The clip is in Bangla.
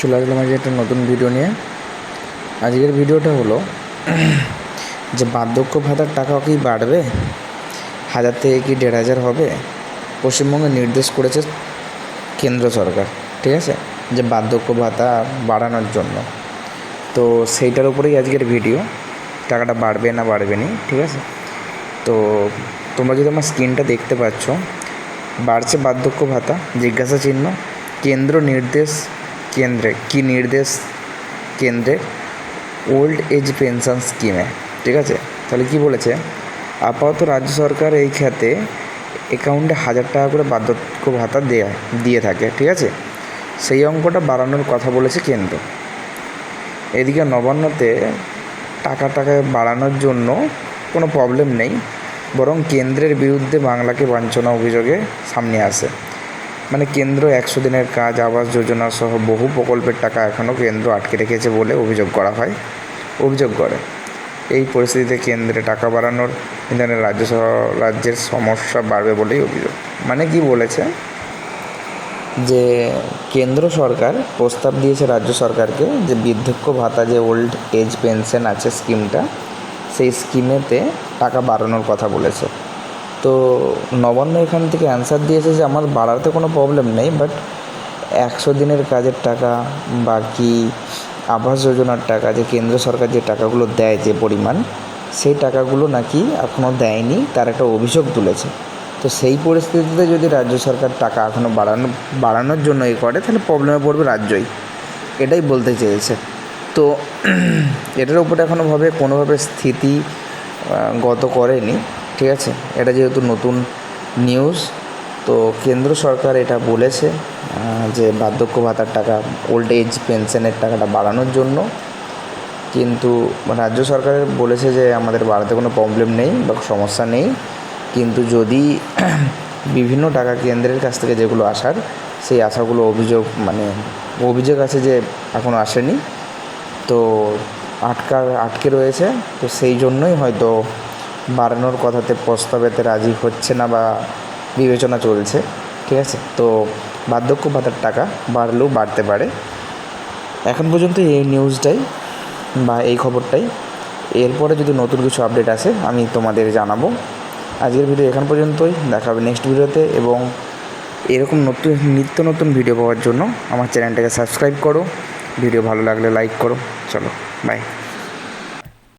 চলে আসলাম আজকে একটা নতুন ভিডিও নিয়ে। আজকের ভিডিওটা হলো যে বার্ধক্য ভাতার টাকা কি বাড়বে? হাজার থেকে কি দেড় হাজার হবে? পশ্চিমবঙ্গে নির্দেশ করেছে কেন্দ্র সরকার, ঠিক আছে? যে বার্ধক্য ভাতা বাড়ানোর জন্য। তো সেইটার উপরেই আজকের ভিডিও টাকাটা বাড়বে না বাড়বে নি, ঠিক আছে? তো তোমরা যদি আমার স্ক্রিনটা দেখতে পাচ্ছ, বাড়ছে বার্ধক্য ভাতা জিজ্ঞাসা চিহ্ন কেন্দ্র নির্দেশ কেন্দ্রে, কি নির্দেশ কেন্দ্রে ওল্ড এজ পেনশন স্কিমে, ঠিক আছে? তাহলে কি বলেছে? আপাতত রাজ্য সরকার এই খাতে অ্যাকাউন্টে হাজার টাকা করে বার্ধক্য ভাতা দেয়া, দিয়ে থাকে, ঠিক আছে? সেই অঙ্কটা বাড়ানোর কথা বলেছে কেন্দ্র। এদিকে নবান্নতে টাকা টাকা বাড়ানোর জন্য কোনো প্রবলেম নেই, বরং কেন্দ্রের বিরুদ্ধে বাংলাকে বাঞ্ছনা অভিযোগে সামনে আসে। মানে কেন্দ্র একশো দিনের কাজ, আবাস যোজনা সহ বহু প্রকল্পের টাকা এখনও কেন্দ্র আটকে রেখেছে বলে অভিযোগ করা হয়। অভিযোগ করে, এই পরিস্থিতিতে কেন্দ্রে টাকা বাড়ানোর ইন্ধনে রাজ্য রাজ্যের সমস্যা বাড়বে বলেই অভিযোগ। মানে কি বলেছে? যে কেন্দ্র সরকার প্রস্তাব দিয়েছে রাজ্য সরকারকে যে বৃদ্ধক্য ভাতা যে ওল্ড এজ পেনশন আছে স্কিমটা, সেই স্কিমেতে টাকা বাড়ানোর কথা বলেছে। তো নবান্ন এখান থেকে অ্যান্সার দিয়েছে যে আমার বাড়াতে কোনো প্রবলেম নেই বাট একশো দিনের কাজের টাকা, বাকি আবাস যোজনার টাকা, যে কেন্দ্র সরকার যে টাকাগুলো দেয় যে পরিমাণ, সেই টাকাগুলো নাকি এখনও দেয়নি, তার একটা অভিযোগ তুলেছে। তো সেই পরিস্থিতিতে যদি রাজ্য সরকার টাকা এখনও বাড়ানো, বাড়ানোর জন্য এ করে, তাহলে প্রবলেমে পড়বে রাজ্যই। এটাই বলতে চেয়েছে। তো এটার উপরে এখনও ভাবে কোনোভাবে স্থিতি গত করেনি। ঠিক আছে? এটা যেহেতু নতুন নিউজ তো কেন্দ্র সরকার এটা বলেছে যে বার্ধক্য ভাতার টাকা ওল্ড এজ পেনশনের টাকাটা বাড়ানোর জন্য। কিন্তু রাজ্য সরকারের বলেছে যে আমাদের বাড়াতে কোনো প্রবলেম নেই বা সমস্যা নেই। কিন্তু যদি বিভিন্ন টাকা কেন্দ্রের কাছ থেকে যেগুলো আসার, সেই আশাগুলো অভিযোগ মানে অভিযোগ আছে যে এখনও আসেনি। তো আটকা, আটকে রয়েছে। তো সেই জন্যই হয়তো বাড়ানোর কথাতে প্রস্তাবেতে রাজি হচ্ছে না বা বিবেচনা চলছে, ঠিক আছে? তো বার্ধক্য ভাতার টাকা বাড়লেও বাড়তে পারে। এখন পর্যন্ত এই নিউজটাই বা এই খবরটাই। এরপরে যদি নতুন কিছু আপডেট আসে, আমি তোমাদের জানাব। আজকের ভিডিও এখান পর্যন্তই। দেখা হবে নেক্সট ভিডিওতে এবং এরকম নতুন, নিত্য নতুন ভিডিও পাওয়ার জন্য আমার চ্যানেলটাকে সাবস্ক্রাইব করো। ভিডিও ভালো লাগলে লাইক করো। চলো বাই